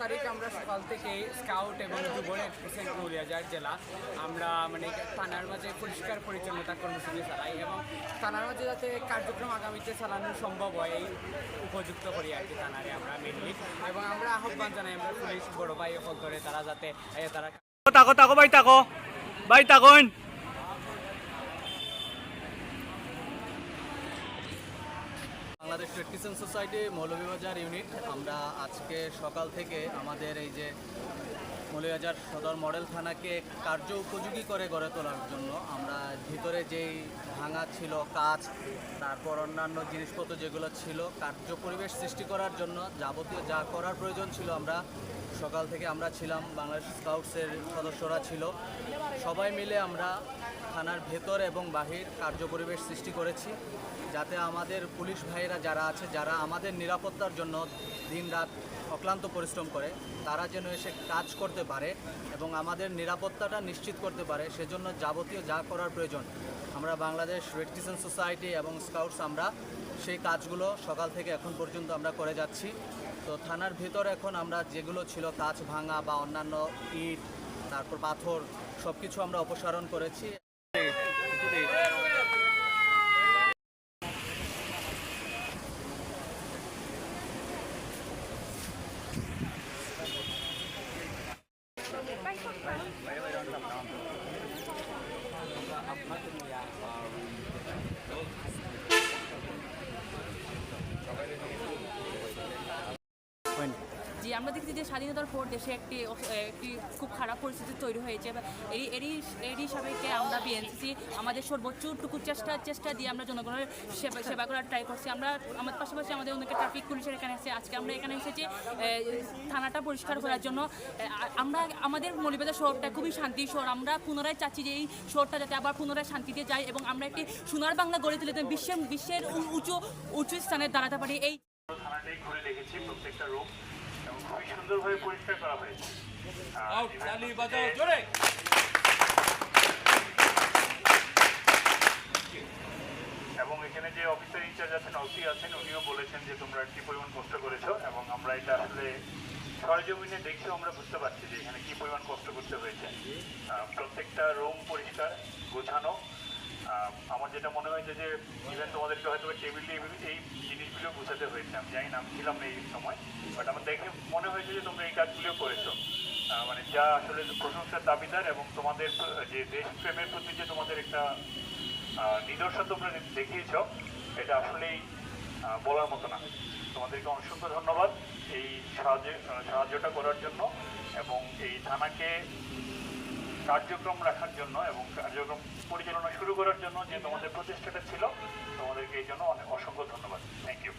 তারিখ আমরা সকাল থেকে স্কাউট এবং যুবনের সেন্ট মৌলিয়াজার জেলা। আমরা মানে থানার মাঝে পরিষ্কার পরিচ্ছন্নতা কর্মসূচি চালাই এবং থানার মাঝে যাতে কার্যক্রম আগামীতে চালানো সম্ভব হয়, এই উপযুক্ত করি আর কি থানারে আমরা মেনলি এবং আমরা আহ্বান জানাই আমরা পুলিশ, বড় ভাই সকল করে তারা যাতে তারা তাকো তাকো, ভাই তাকো। ভাই তাকোন Bangladesh trade kitchen society Moulvibazar unit. আমরা আজকে সকাল থেকে আমাদের এই যে মৌলভীবাজার সদর মডেল থানাকে কার্য উপযোগী করে গড়ে তোলার জন্য আমরা ভিতরে যেই ভাঙা ছিল কাজ তারপর অন্যান্য জিনিসপত্র যেগুলো ছিল, কার্য পরিবেশ সৃষ্টি করার জন্য যাবতীয় যা করার প্রয়োজন ছিল আমরা সকাল থেকে আমরা ছিলাম বাংলাদেশ স্কাউটসের সদস্যরা ছিল। সবাই মিলে আমরা থানার ভেতর এবং বাহির কার্য পরিবেশ সৃষ্টি করেছি, যাতে আমাদের পুলিশ ভাইরা যারা আছে, যারা আমাদের নিরাপত্তার জন্য দিনরাত অক্লান্ত পরিশ্রম করে, তারা যেন এসে কাজ করতে পারে এবং আমাদের নিরাপত্তাটা নিশ্চিত করতে পারে, সেজন্য যাবতীয় যা করার প্রয়োজন। আমরা বাংলাদেশ রেড কিচেন সোসাইটি এবং স্কাউটস আমরা সেই কাজগুলো সকাল থেকে এখন পর্যন্ত আমরা করে যাচ্ছি। তো থানার ভেতর এখন আমরা যেগুলো ছিল কাজ ভাঙা বা অন্যান্য ইট তারপর পাথর সব কিছু আমরা অপসারণ করেছি। জি আমরা দেখছি যে স্বাধীনতার পর দেশে একটি একটি খুব খারাপ পরিস্থিতি তৈরি হয়েছে এই এরই এরই হিসাবেকে আমরা বিএনসিসি আমাদের সর্বোচ্চটুকু চেষ্টা চেষ্টা দিয়ে আমরা জনগণের সেবা সেবা করার ট্রাই করছি। আমরা আমাদের পাশাপাশি আমাদের অনেকে ট্রাফিক পুলিশের এখানে এসে, আজকে আমরা এখানে এসেছি থানাটা পরিষ্কার করার জন্য। আমরা আমাদের মৌলিবাজার শহরটা খুবই শান্তি শহর। আমরা পুনরায় চাচ্ছি যে এই শহরটা যাতে আবার পুনরায় শান্তিতে যায় এবং আমরা একটি সোনার বাংলা গড়ে তুলে বিশ্বের বিশ্বের উঁচু উঁচু স্থানে দাঁড়াতে পারি। এই ঘুরে দেখেছি প্রত্যেকটা এবং খুবই সুন্দরভাবে পরিষ্কার করা হয়েছে এবং এখানে যে অফিসার ইনচার্জ আছেন অফি আছেন উনিও বলেছেন যে তোমরা কি পরিমাণ কষ্ট করেছ এবং আমরা এটা আসলে সরজমিনে দেখেও আমরা বুঝতে পারছি যে এখানে কি পরিমাণ কষ্ট করতে হয়েছে। প্রত্যেকটা রুম পরিষ্কার গোছানো আমার যেটা মনে হয়েছে যে ইভেন তোমাদেরকে হয়তো টেবিলে এই জিনিসগুলো বোঝাতে হয়েছে। আমি জানি না, আমি ছিলাম না এই সময় বাট আমার দেখে মনে হয়েছে যে তোমরা এই কাজগুলো করেছ। মানে যা আসলে প্রশংসার দাবিদার এবং তোমাদের যে দেশপ্রেমের প্রতি যে তোমাদের একটা নিদর্শন তোমরা দেখিয়েছ, এটা আসলেই বলার মতো না। তোমাদেরকে অসংখ্য ধন্যবাদ এই সাহায্য, সাহায্যটা করার জন্য এবং এই থানাকে কার্যক্রম রাখার জন্য এবং কার্যক্রম পরিচালনা শুরু করার জন্য যে তোমাদের প্রচেষ্টাটা ছিল, তোমাদেরকে এই জন্য অনেক অসংখ্য ধন্যবাদ। Thank you